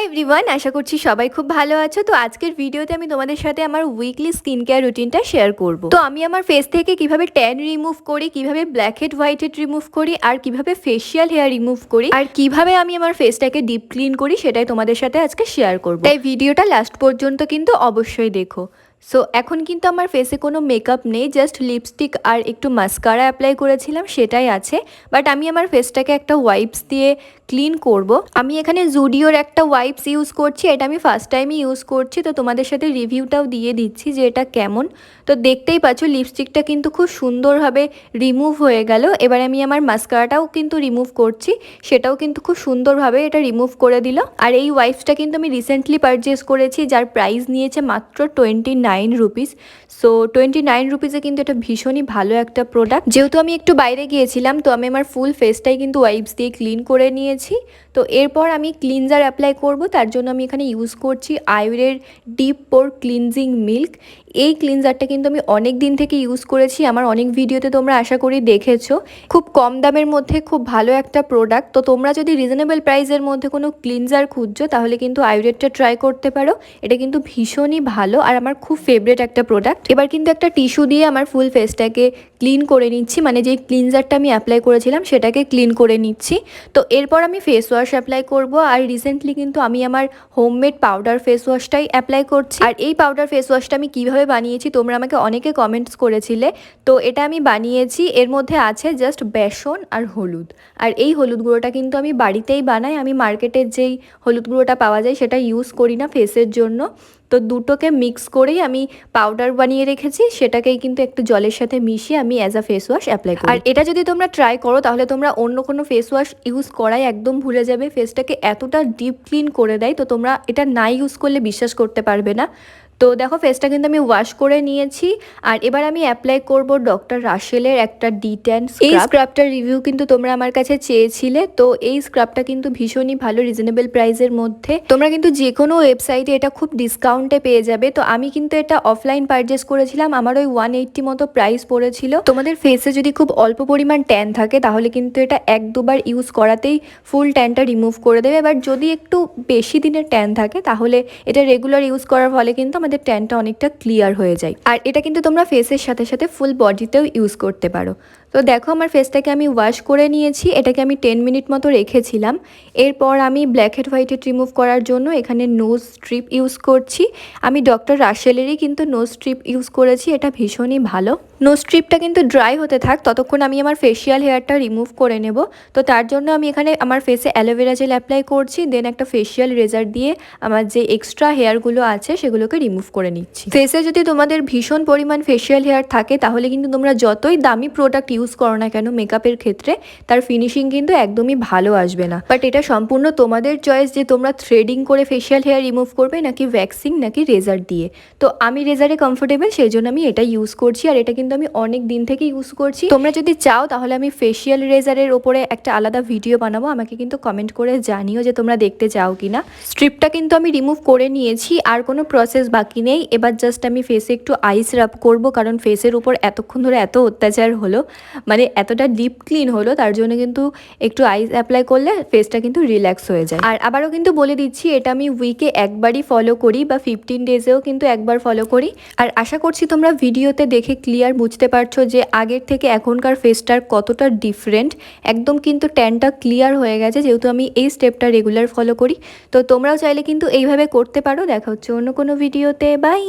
Hi everyone আশা করছি সবাই খুব ভালো আছো। তো আজকের ভিডিওতে আমি তোমাদের সাথে আমার উইকলি স্কিন কেয়ার রুটিনটা শেয়ার করব। তো আমি আমার ফেস থেকে কীভাবে ট্যান রিমুভ করি, কীভাবে blackhead whitehead remove করি, আর কীভাবে ফেসিয়াল হেয়ার রিমুভ করি, আর কীভাবে আমি আমার ফেসটাকে ডিপ ক্লিন করি, সেটাই তোমাদের সাথে আজকে শেয়ার করব। তাই ভিডিওটা লাস্ট পর্যন্ত কিন্তু অবশ্যই দেখো। সো এখন কিন্তু আমার ফেসে কোনো মেকআপ নেই জাস্ট লিপস্টিক আর একটু মাস্কারা অ্যাপ্লাই করেছিলাম, সেটাই আছে। বাট আমি আমার ফেসটাকে একটা ওয়াইপস দিয়ে ক্লিন করব। আমি এখানে জুডিওর একটা ওয়াইপস ইউজ করছি, এটা আমি ফার্স্ট টাইমই ইউজ করছি। তো তোমাদের সাথে রিভিউটাও দিয়ে দিচ্ছি যে এটা কেমন। তো দেখতেই পাচ্ছ লিপস্টিকটা কিন্তু খুব সুন্দরভাবে রিমুভ হয়ে গেল। এবার আমি আমার মাস্কারাটাও কিন্তু রিমুভ করছি, সেটাও কিন্তু খুব সুন্দরভাবে এটা রিমুভ করে দিল। আর এই ওয়াইপসটা কিন্তু আমি রিসেন্টলি পারচেস করেছি, যার প্রাইস নিয়েছে মাত্র twenty nine rupees so twenty nine রুপিসে কিন্তু এটা ভীষণই ভালো একটা প্রোডাক্ট যেহেতু আমি একটু বাইরে গিয়েছিলাম, তো আমি আমার ফুল ফেসটাই কিন্তু ওয়াইপস দিয়ে ক্লিন করে নিয়েছি। তো এরপর আমি ক্লিনজার অ্যাপ্লাই করব। তার জন্য আমি এখানে ইউজ করছি আয়ুরের ডিপ পোর ক্লিনজিং মিল্ক এই ক্লিনজারটা কিন্তু আমি অনেক দিন থেকে ইউজ করেছি। আমার অনেক ভিডিওতে তোমরা আশা করি দেখেছ। খুব কম দামের মধ্যে খুব ভালো একটা প্রোডাক্ট তো তোমরা যদি রিজনেবল প্রাইসের মধ্যে কোনো ক্লিনজার খুঁজছো, তাহলে কিন্তু আয়ুরেরটা ট্রাই করতে পারো। এটা কিন্তু ভীষণই ভালো। আর আমার খুব ফেভারেট একটা প্রোডাক্ট এবার কিন্তু একটা টিস্যু দিয়ে আমার ফুল ফেসটাকে ক্লিন করে নিচ্ছি। মানে যে ক্লিনজারটা আমি অ্যাপ্লাই করেছিলাম, সেটাকে ক্লিন করে নিচ্ছি। তো এরপর আমি ফেস ওয়াশ অ্যাপ্লাই করব। আর রিসেন্টলি কিন্তু আমি আমার হোমমেড পাউডার ফেস ওয়াশটাই অ্যাপ্লাই করছি। আর এই পাউডার ফেস ওয়াশটা আমি কীভাবে বানিয়েছি, তোমরা আমাকে অনেকে কমেন্টস করেছিলে। তো এটা আমি বানিয়েছি, এর মধ্যে আছে জাস্ট বেসন আর হলুদ। আর এই হলুদ গুঁড়োটা কিন্তু আমি বাড়িতেই বানাই। আমি মার্কেটের যেই হলুদ গুঁড়োটা পাওয়া যায়, সেটা ইউজ করি না ফেসের জন্য। তো দুটোকে মিক্স করেই আমি পাউডার বানিয়ে রেখেছি, সেটাকেই কিন্তু একটু জলের সাথে মিশিয়ে আমি as a face wash apply করি। আর এটা যদি তোমরা ট্রাই করো, তাহলে তোমরা অন্য কোনো ফেস ওয়াশ ইউজ করাই একদম ভুলে যাবে। ফেসটাকে এতটা ডিপ ক্লিন করে দেয়, তো তোমরা এটা না ইউজ করলে বিশ্বাস করতে পারবে না। তো দেখো ফেসটা কিন্তু আমি ওয়াশ করে নিয়েছি। আর এবার আমি অ্যাপ্লাই করব ডক্টর রাশেলের একটা ডি ট্যান এই স্ক্রাবটার রিভিউ কিন্তু তোমরা আমার কাছে চেয়েছিলে। তো এই স্ক্রাবটা কিন্তু ভীষণই ভালো রিজনেবল প্রাইসের মধ্যে। তোমরা কিন্তু যে কোনো ওয়েবসাইটে এটা খুব ডিসকাউন্টে পেয়ে যাবে। তো আমি কিন্তু এটা অফলাইন পারচেস করেছিলাম। আমার ওই ওয়ান এইট্টি মতো প্রাইস পড়েছিল। তোমাদের ফেসে যদি খুব অল্প পরিমাণ ট্যান থাকে, তাহলে কিন্তু এটা এক দুবার ইউজ করাতেই ফুল ট্যানটা রিমুভ করে দেবে। এবার যদি একটু বেশি দিনের ট্যান থাকে, তাহলে এটা রেগুলার ইউজ করার ফলে কিন্তু আমাদের ট্যানটা অনেকটা ক্লিয়ার হয়ে যায়। আর এটা কিন্তু তোমরা ফেসের সাথে সাথে ফুল বডিতেও ইউজ করতে পারো। তো দেখো আমার ফেসটাকে আমি ওয়াশ করে নিয়েছি, এটাকে আমি টেন মিনিট মতো রেখেছিলাম। এরপর আমি blackhead whitehead remove করার জন্য এখানে নোজ স্ট্রিপ ইউজ করছি। আমি ডক্টর রাশেলেরই কিন্তু নোজ স্ট্রিপ ইউজ করেছি, এটা ভীষণই ভালো। নোজ স্ট্রিপটা কিন্তু ড্রাই হতে থাক, ততক্ষণ আমি আমার ফেসিয়াল হেয়ারটা রিমুভ করে নেব। তো তার জন্য আমি এখানে আমার ফেসে অ্যালোভেরা জেল অ্যাপ্লাই করছি দেন একটা ফেসিয়াল রেজার দিয়ে আমার যে এক্সট্রা হেয়ারগুলো আছে, সেগুলোকে রিমুভ করে নিচ্ছি। ফেসে যদি তোমাদের ভীষণ পরিমাণ ফেসিয়াল হেয়ার থাকে, তাহলে কিন্তু তোমরা যতই দামি প্রোডাক্ট ইউজ করো না কেন মেকআপের ক্ষেত্রে তার ফিনিশিং কিন্তু একদমই ভালো আসবে না। বাট এটা সম্পূর্ণ তোমাদের চয়েস যে তোমরা থ্রেডিং করে ফেশিয়াল হেয়ার রিমুভ করবে নাকি ভ্যাক্সিং নাকি রেজার দিয়ে। তো আমি রেজারে কমফোর্টেবল সেই জন্য আমি এটা ইউজ করছি আর এটা কিন্তু আমি অনেক দিন থেকে ইউজ করছি। তোমরা যদি চাও, তাহলে আমি ফেশিয়াল রেজারের ওপরে একটা আলাদা ভিডিও বানাবো। আমাকে কিন্তু কমেন্ট করে জানিও যে তোমরা দেখতে চাও কি না স্ট্রিপটা কিন্তু আমি রিমুভ করে নিয়েছি, আর কোনো প্রসেস বাকি নেই। এবার জাস্ট আমি ফেসে একটু আইস রাব করব, কারণ ফেসের উপর এতক্ষণ ধরে এত অত্যাচার হলো। মানে এতটা ডিপ ক্লিন হলো, তার জন্য কিন্তু একটু আইস অ্যাপ্লাই করলে ফেসটা কিন্তু রিল্যাক্স হয়ে যায়। আর আবারও কিন্তু বলে দিচ্ছি, এটা আমি উইকে একবারই ফলো করি বা ফিফটিন ডেজেও কিন্তু একবার ফলো করি। আর আশা করছি তোমরা ভিডিওতে দেখে ক্লিয়ার বুঝতে পারছ যে আগের থেকে এখনকার ফেসটার কতটা ডিফারেন্ট একদম কিন্তু ট্যানটা ক্লিয়ার হয়ে গেছে, যেহেতু আমি এই স্টেপটা রেগুলার ফলো করি। তো তোমরাও চাইলে কিন্তু এইভাবে করতে পারো। দেখা হচ্ছে অন্য কোনো ভিডিওতে বাই